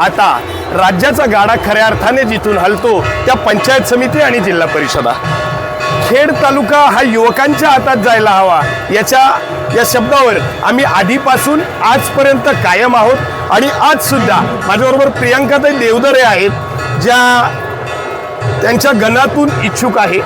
आता राज्याचा गाडा खऱ्या अर्थाने जिथून हलतो त्या पंचायत समिती आणि जिल्हा परिषदा. खेड तालुका हा युवकांच्या हातात जायला हवा. याच्या या शब्दावर आम्ही आधीपासून आजपर्यंत कायम आहोत आणि आजसुद्धा माझ्याबरोबर माझ्याबरोबर प्रियांकाताई देवदरे आहेत ज्या त्यांच्या गणातून इच्छुक आहे.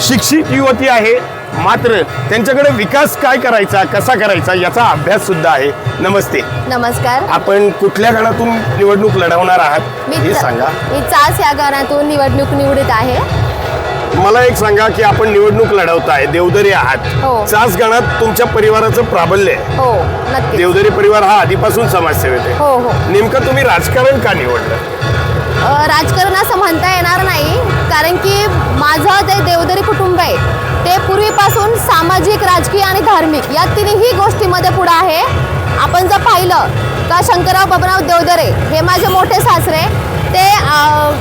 शिक्षित युवती आहे. मात्र त्यांच्याकडे विकास काय करायचा कसा करायचा याचा अभ्यास सुद्धा आहे. नमस्ते. नमस्कार. आपण कुठल्या गणातून निवडणूक लढवणार आहात मी हे च- सांगा. मी चास या गाण्यातून निवडणूक निवडीत आहे. मला एक सांगा की आपण निवडणूक लढवताय देवदरी आहात. हो. चास गणात तुमच्या परिवाराचं प्राबल्य आहे. हो नक्की देवदरी परिवार हा आधीपासून समाजसेवेत आहे. हो हो. नेमकं तुम्ही राजकारण का निवडलं? राजकारण असं म्हणता येणार नाही कारण की माझं जे देवदरी कुटुंब आहे ते पूर्वीपासून सामाजिक राजकीय आणि धार्मिक या तिन्ही गोष्टीमध्ये पुढं आहे. आपण जर पाहिलं का शंकरराव बाबराव देवदरे हे माझे मोठे सासरे ते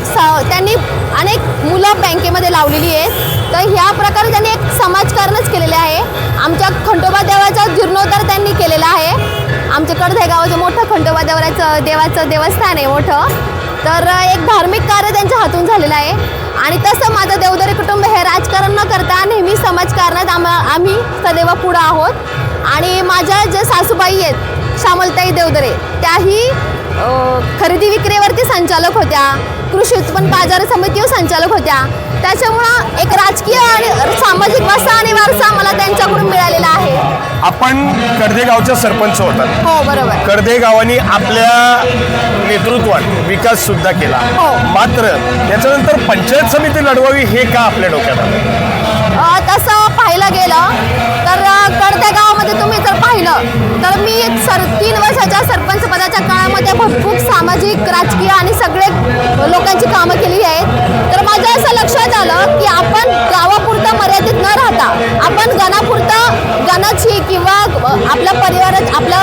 स- त्यांनी अनेक मुलं बँकेमध्ये लावलेली आहेत. तर ह्या प्रकारे त्यांनी एक समाजकारणच केलेले आहे. आमच्या खंडोबा देवाचा जीर्णोद्धार त्यांनी केलेला आहे. आमच्या कडधे गावाचं मोठं खंडोबा देवराचं देवाचं देवस्थान आहे मोठं. तर एक धार्मिक कार्य त्यांच्या हातून झालेलं आहे. आणि तसं माझं देवदरी कुटुंब हे राजकारण न करता नेहमी समाजकारणात आम आम्ही सदैव पुढं आहोत. आणि माझ्या ज्या सासूबाई आहेत श्यामलताई देवदरे त्याही खरेदी विक्रीवरती संचालक होत्या. कृषी उत्पन्न बाजार समितीवर संचालक होत्या. त्याच्यामुळं एक राजकीय आणि सामाजिक वारसा आणि वारसा मला त्यांच्याकडून मिळालेला आहे. आपण कडदे गावच्या सरपंच होतात. हो बरोबर. कडदे गावानी आपल्या नेतृत्वात विकास सुद्धा केला. हो. मात्र त्याच्यानंतर पंचायत समिती लढवावी हे का आपल्या डोक्यात आलं? अ, तसं पाहायला गेलं तर अ, कडत्या गावामध्ये तुम्ही जर पाहिलं तर मी सर तीन वर्षाच्या सरपंच पदाच्या काळामध्ये भरपूर सामाजिक राजकीय आणि सगळे लोकांची कामं केली आहेत तर माझ्या असं लक्षात आलं की आपण गावापुरतं मर्यादित न राहता आपण गणापुरतं गणाची किंवा आपल्या परिवारात आपल्या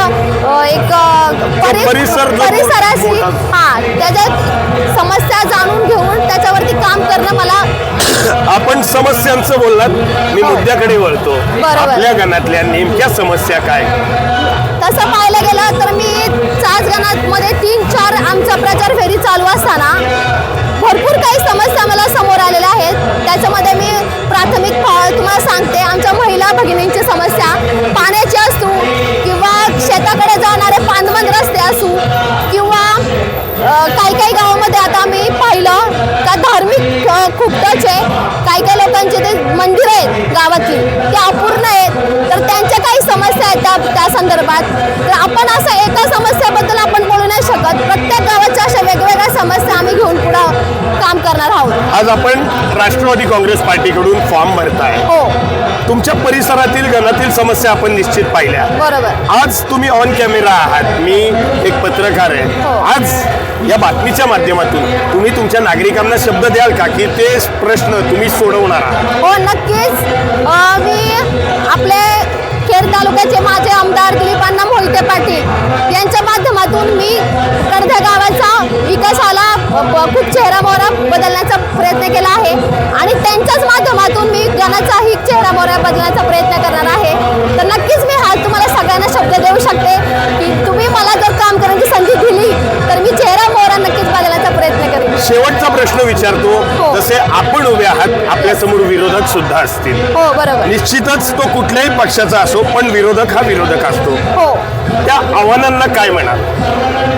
अ, एक परिसर मोठा- हा त्याच्या समस्या जाणून घेऊन त्याच्यावरती काम करणं मला आपण समस्यांचं बोललात मी हो. मुद्द्याकडे वळतो. आपल्या गणातल्या नेमक्या समस्या काय तसं पाहायला गेलं तर मी चाच गणामध्ये तीन चार आहेत त्या त्या संदर्भात. तर आपण असं एका समस्याबद्दल आपण बोलू नाही शकत. प्रत्येक गावाच्या अशा वेगवेगळ्या समस्या आम्ही घेऊन पुढं काम करणार आहोत. आज आपण राष्ट्रवादी काँग्रेस पार्टीकडून फॉर्म भरताय. हो. तुमच्या परिसरातील गणातील समस्या आपण निश्चित पाहिल्या. बरोबर. आज तुम्ही ऑन कॅमेरा आहात. मी एक पत्रकार आहे. हो. आज या बातमीच्या माध्यमातून तुम्ही तुमच्या नागरिकांना शब्द द्याल का? की ते प्रश्न तुम्ही सोडवणार आहात. हो नक्कीच. अ, मी आपले खेड तालुक्याचे माझे आमदार दिलीपांना मोहिते पाटील यांच्या माध्यमातून मी कडध्या गावाचा विकासाला खूप चेहरा मोहरा बदलण्याचा प्रयत्न केला आहे. आणि त्यांच्याच माध्यमातून मी गणाचाही चेहरा मोहरा बदलण्याचा प्रयत्न करणार आहे. तर नक्कीच मी हा तुम्हाला सगळ्यांना शब्द देऊ शकते की तुम्ही मला जर काम करण्याची संधी दिली तर मी चेहरा मोहरा नक्कीच बदलण्याचा प्रयत्न करेन. शेवटचा प्रश्न विचारतो. हो. जसे आपण उभे आहात आपल्यासमोर विरोधक सुद्धा असतील. हो बरोबर. निश्चितच तो कुठल्याही पक्षाचा असो पण विरोधक हा विरोधक असतो. हो. त्या आव्हानांना काय म्हणाल?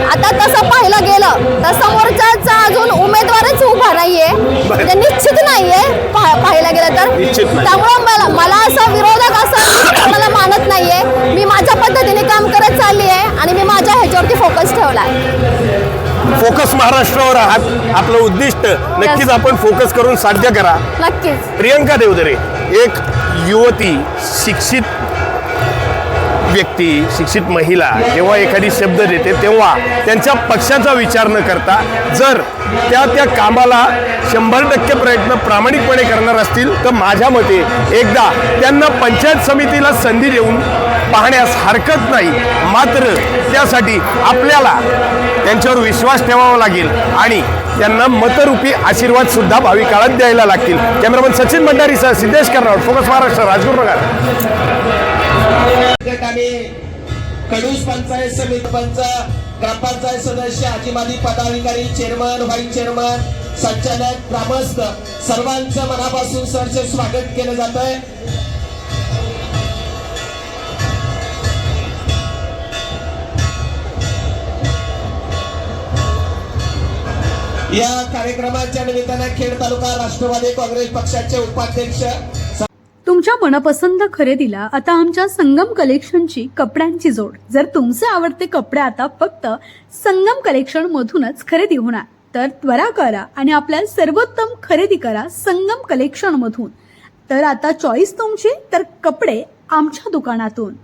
आता तसं पाहिलं गेलं तर समोरच्याचा अजून उमेदवारच उभा नाहीये. म्हणजे निश्चित नाहीये पा- पाहायला गेलं तर. निश्चित नाही. त्यामुळं मला मला असं विरोधक असं मला मानत नाहीये. मी माझ्या पद्धतीने काम करत चालली आहे आणि मी माझ्या ह्याच्यावरती फोकस ठेवला आहे फोकस महाराष्ट्रावर आहात. आपलं उद्दिष्ट नक्कीच आपण फोकस करून साध्य करा. नक्कीच. प्रियंका देवदरे एक युवती शिक्षित व्यक्ती शिक्षित महिला जेव्हा एखादी शब्द देते तेव्हा त्यांच्या पक्षाचा विचार न करता जर त्या त्या कामाला शंभर टक्के प्रयत्न प्रामाणिकपणे करणार असतील तर माझ्या मते एकदा त्यांना पंचायत समितीला संधी देऊन पाहण्यास हरकत नाही. मात्र त्यासाठी आपल्याला त्यांच्यावर विश्वास ठेवावा लागेल. आणि त्यांना मतरूपी आशीर्वाद सुद्धा भावी काळात द्यायला लागतील. कॅमेरामन सचिन भंडारीसह सिद्धेश कर्नाड फोकस महाराष्ट्र राजगुरुनगर गट कडूस पंचायत समिती पंच ग्रामपंचायत सदस्य आजीमाजी पदाधिकारी चेअरमन व्हाईस चेअरमन संचालक ग्रामस्थ सर्वांचं मनापासून सरचे स्वागत केलं जात आहे या कार्यक्रमाच्या निमित्तानं खेड तालुका राष्ट्रवादी काँग्रेस पक्षाचे उपाध्यक्ष तुमच्या मनपसंत खरेदीला आता आमच्या संगम कलेक्शनची कपड्यांची जोड. जर तुमचे आवडते कपडे आता फक्त संगम कलेक्शन मधूनच खरेदी होणार तर त्वरा करा आणि आपल्या सर्वोत्तम खरेदी करा संगम कलेक्शन मधून तर आता चॉईस तुमची तर कपडे आमच्या दुकानातून.